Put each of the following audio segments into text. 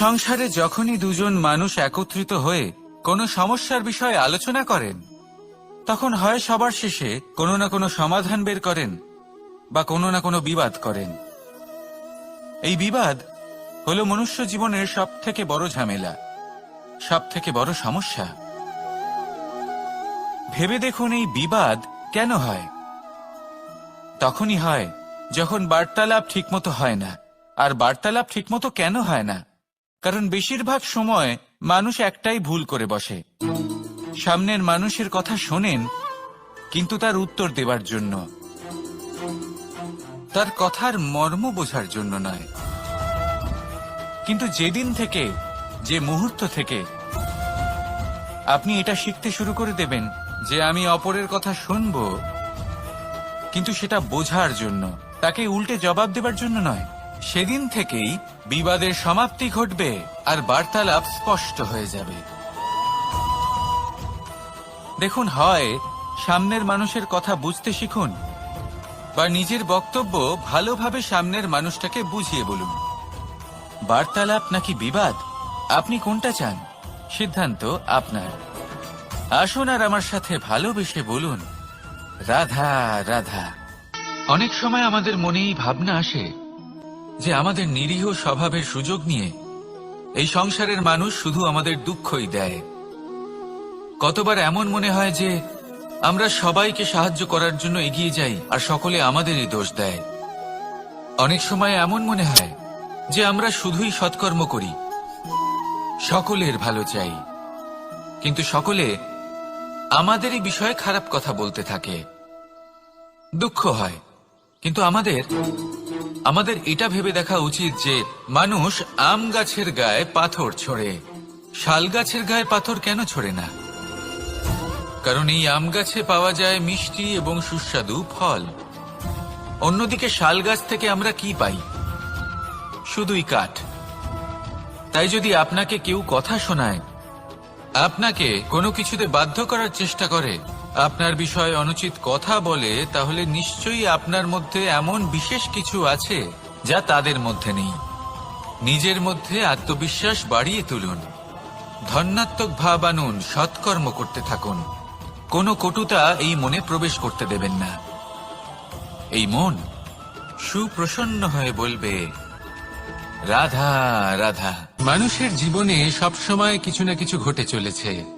সংসারে যখনই দুজন মানুষ একত্রিত হয়ে কোনো সমস্যার বিষয়ে আলোচনা করেন, তখন হয় সবার শেষে কোনো না কোনো সমাধান বের করেন বা কোনো না কোনো বিবাদ করেন। এই বিবাদ হলো মনুষ্য জীবনের সব থেকে বড় ঝামেলা সব থেকে বড় সমস্যা। ভেবে দেখুন এই বিবাদ কেন হয়? তখনই হয় যখন বার্তালাপ ঠিকমতো হয় না, আর বার্তালাপ ঠিকমতো কেন হয় না? কারণ বেশিরভাগ সময় মানুষ একটাই ভুল করে বসে। সামনের মানুষের কথা শোনেন, কিন্তু তার উত্তর দেবার জন্য। তার কথার মর্ম বোঝার জন্য নয়। কিন্তু যেদিন থেকে, যে মুহূর্ত থেকে, আপনি এটা শিখতে শুরু করে দেবেন যে আমি অপরের কথা শুনব, কিন্তু সেটা বোঝার জন্য, তাকে উল্টে জবাব দেবার জন্য নয়। সেদিন থেকেই বিবাদের সমাপ্তি ঘটবে আর বার্তালাপ স্পষ্ট হয়ে যাবে। দেখুন, হয় সামনের মানুষের কথা বুঝতে শিখুন বা নিজের বক্তব্য ভালোভাবে সামনের মানুষটাকে বুঝিয়ে বলুন। বার্তালাপ নাকি বিবাদ? আপনি কোনটা চান? সিদ্ধান্ত আপনার। আসুন আর আমার সাথে ভালোবেসে বলুন, রাধা রাধা। অনেক সময় আমাদের মনেই ভাবনা আসে যে আমাদের নিরীহ স্বভাবের সুযোগ নিয়ে এই সংসারের মানুষ শুধু আমাদের দুঃখই দেয়। কতবার এমন মনে হয় যে আমরা সবাইকে সাহায্য করার জন্য এগিয়ে যাই আর সকলে আমাদেরই দোষ দেয়। অনেক সময় এমন মনে হয় যে আমরা শুধুই সৎকর্ম করি, সকলের ভালো চাই। কিন্তু সকলে আমাদেরই বিষয়ে খারাপ কথা বলতে থাকে। দুঃখ হয়, কিন্তু আমাদের আমাদের এটা ভেবে দেখা উচিত যে মানুষ আম গাছের গায়ে পাথর ছোড়ে। শাল গাছের গায়ে পাথর কেন ছোড়ে না? কারণ এই আম গাছে পাওয়া যায় মিষ্টি এবং সুস্বাদু ফল। অন্যদিকে শাল গাছ থেকে আমরা কি পাই? শুধুই কাঠ। তাই যদি আপনাকে কেউ কথা শোনায়, আপনাকে কোনো কিছুতে বাধ্য করার চেষ্টা করে আপনার বিষয়ে অনুচিত কথা বলে, তাহলে নিশ্চয়ই আপনার মধ্যে এমন বিশেষ কিছু আছে যা তাদের মধ্যে নেই। নিজের মধ্যে আত্মবিশ্বাস বাড়িয়ে তুলুন। ধন্যাত্মক ভাব আনুন, সৎকর্ম করতে থাকুন। কোনো কটুতা এই মনে প্রবেশ করতে দেবেন না। এই মন সুপ্রসন্ন হয়ে বলবে, রাধা রাধা। মানুষের জীবনে সবসময় কিছু না কিছু ঘটে চলেছে।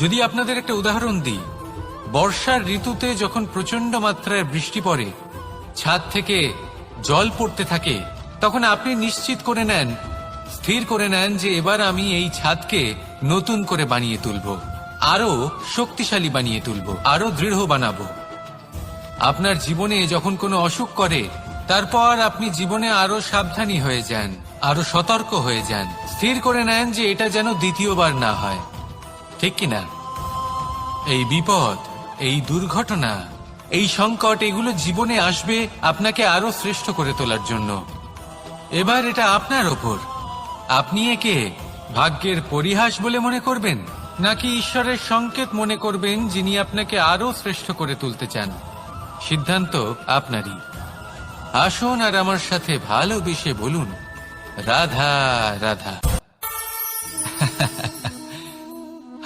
যদি আপনাদের একটা উদাহরণ দিই, বর্ষার ঋতুতে যখন প্রচণ্ড মাত্রায় বৃষ্টি পড়ে, ছাদ থেকে জল পড়তে থাকে, তখন আপনি নিশ্চিত করে নেন, স্থির করে নেন যে এবার আমি এই ছাদকে নতুন করে বানিয়ে তুলব আরও শক্তিশালী বানিয়ে তুলব আরও দৃঢ় বানাবো। আপনার জীবনে যখন কোনো অসুখ করে, তারপর আপনি জীবনে আরও সাবধানী হয়ে যান আরও সতর্ক হয়ে যান, স্থির করে নেন যে এটা যেন দ্বিতীয়বার না হয়। ঠিক কিনা? এই বিপদ, এই দুর্ঘটনা, এই সংকট, এগুলো জীবনে আসবে আপনাকে আরও শ্রেষ্ঠ করে তোলার জন্য। এবার এটা আপনার ওপর। আপনি একে ভাগ্যের পরিহাস বলে মনে করবেন, নাকি ঈশ্বরের সংকেত মনে করবেন যিনি আপনাকে আরও শ্রেষ্ঠ করে তুলতে চান? সিদ্ধান্ত আপনারই। আসুন আর আমার সাথে ভালোবেসে বলুন, রাধা রাধা।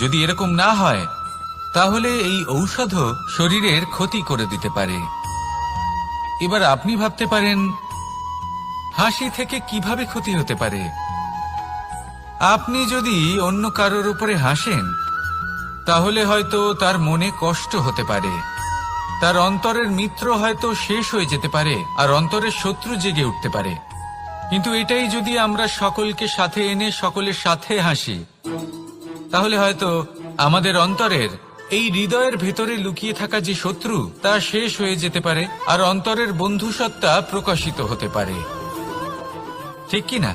যদি এরকম না হয়, তাহলে এই ঔষধও শরীরের ক্ষতি করে দিতে পারে। এবার আপনি ভাবতে পারেন, হাসি থেকে কীভাবে ক্ষতি হতে পারে? আপনি যদি অন্য কারোর উপরে হাসেন, তাহলে হয়তো তার মনে কষ্ট হতে পারে। তার অন্তরের মিত্র হয়তো শেষ হয়ে যেতে পারে, আর অন্তরের শত্রু জেগে উঠতে পারে। কিন্তু এটাই যদি আমরা সকলকে সাথে এনে সকলের সাথে হাসি তাহলে হয়তো আমাদের অন্তরের এই হৃদয়ের ভেতরে লুকিয়ে থাকা যে শত্রু, তা শেষ হয়ে যেতে পারে, আর অন্তরের বন্ধুসত্তা প্রকাশিত হতে পারে। ঠিক কি না?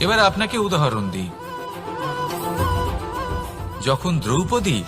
এবার আপনাকে উদাহরণ দিই। যখন দ্রৌপদী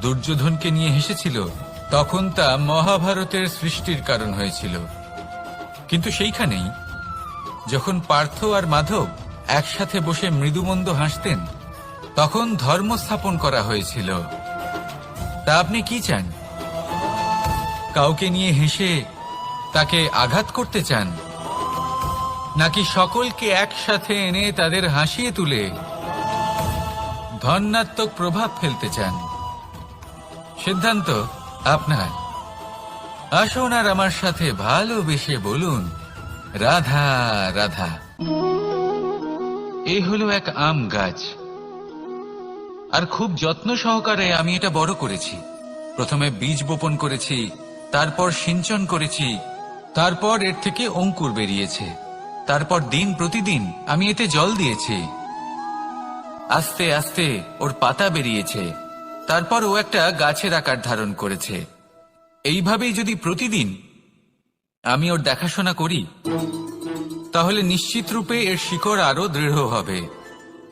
দুর্যোধনকে নিয়ে হেসেছিল, তখন তা মহাভারতের সৃষ্টির কারণ হয়েছিল। কিন্তু সেইখানেই, যখন পার্থ আর মাধব একসাথে বসে মৃদুমন্দ হাসতেন তখন ধর্ম স্থাপন করা হয়েছিল। তা আপনি কি চান? কাউকে নিয়ে হেসে তাকে আঘাত করতে চান? নাকি সকলকে একসাথে এনে তাদের হাসিয়ে তুলে ধন্যাত্মক প্রভাব ফেলতে চান? সিদ্ধান্ত আপনার। আসুন আর আমার সাথে ভালোবেসে বলুন, রাধা রাধা। এই হলো এক আম গাছ। আর খুব যত্ন সহকারে আমি এটা বড় করেছি। প্রথমে বীজ বপন করেছি, তারপর সিঞ্চন করেছি, তারপর এর থেকে অঙ্কুর বেরিয়েছে। তারপর দিন প্রতিদিন আমি এতে জল দিয়েছি। আস্তে আস্তে ওর পাতা বেরিয়েছে। তারপর ও একটা গাছের আকার ধারণ করেছে। এইভাবেই যদি প্রতিদিন আমি ওর দেখাশোনা করি, তাহলে নিশ্চিত রূপে এর শিকড় আরও দৃঢ় হবে।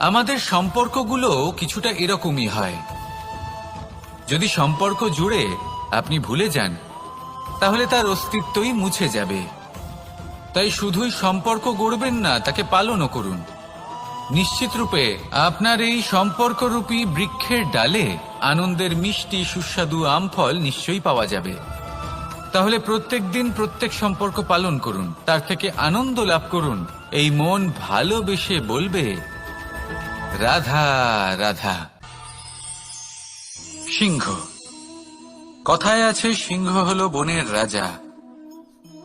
আমাদের সম্পর্কগুলো কিছুটা এরকমই হয়। যদি সম্পর্ক জুড়ে আপনি ভুলে যান, তাহলে তার অস্তিত্বই মুছে যাবে। তাই শুধুই সম্পর্ক গড়বেন না, তাকে পালনও করুন। নিশ্চিত রূপে আপনার এই সম্পর্করূপী বৃক্ষের ডালে আনন্দের মিষ্টি, সুস্বাদু আম ফল নিশ্চয়ই পাওয়া যাবে। তাহলে প্রত্যেক দিন প্রত্যেক সম্পর্ক পালন করুন। তার থেকে আনন্দ লাভ করুন। এই মন ভালোবেসে বলবে রাধা রাধা। সিংহ। কথায় আছে, সিংহ হলো বনের রাজা।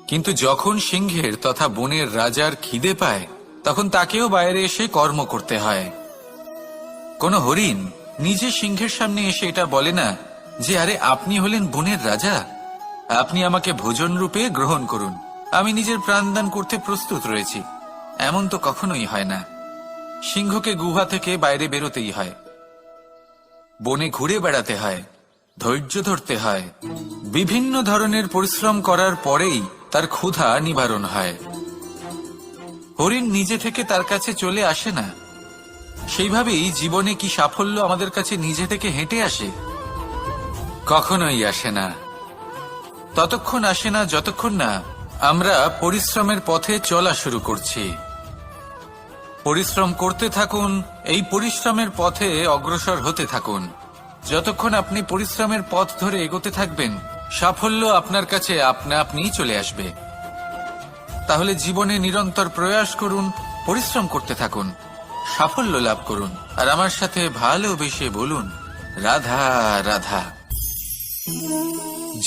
কিন্তু যখন সিংহের তথা বনের রাজার খিদে পায়, তখন তাকেও বাইরে এসে কর্ম করতে হয়। কোন হরিণ নিজে সিংহের সামনে এসে এটা বলে না যে, আরে, আপনি হলেন বনের রাজা? আপনি আমাকে ভোজন রূপে গ্রহণ করুন। আমি নিজের প্রাণদান করতে প্রস্তুত রয়েছি। এমন তো কখনোই হয় না। সিংহকে গুহা থেকে বাইরে বেরোতেই হয়। বনে ঘুরে বেড়াতে হয়, ধৈর্য ধরতে হয়, বিভিন্ন ধরনের পরিশ্রম করার পরেই তার ক্ষুধা নিবারণ হয়। হরিণ নিজে থেকে তার কাছে চলে আসে না। সেইভাবেই জীবনে কি সাফল্য আমাদের কাছে নিজে থেকে হেঁটে আসে? কখনোই আসে না। ততক্ষণ আসে না, যতক্ষণ না আমরা পরিশ্রমের পথে চলা শুরু করছি। পরিশ্রম করতে থাকুন, এই পরিশ্রমের পথে অগ্রসর হতে থাকুন। যতক্ষণ আপনি পরিশ্রমের পথ ধরে এগোতে থাকবেন, সাফল্য আপনার কাছে আপনা আপনিই চলে আসবে। তাহলে জীবনে নিরন্তর প্রয়াস করুন, পরিশ্রম করতে থাকুন, সাফল্য লাভ করুন। আর আমার সাথে ভালোবেসে বলুন, রাধা রাধা।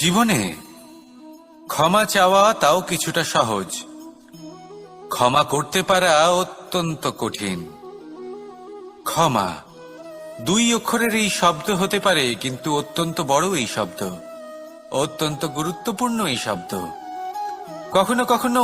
জীবনে ক্ষমা চাওয়া তাও কিছুটা সহজ। ক্ষমা করতে পারা অত্যন্ত কঠিন। ক্ষমা দুই অক্ষরের এই শব্দ হতে পারে, কিন্তু অত্যন্ত বড় এই শব্দ। অত্যন্ত গুরুত্বপূর্ণ এই শব্দ। কখনো কখনো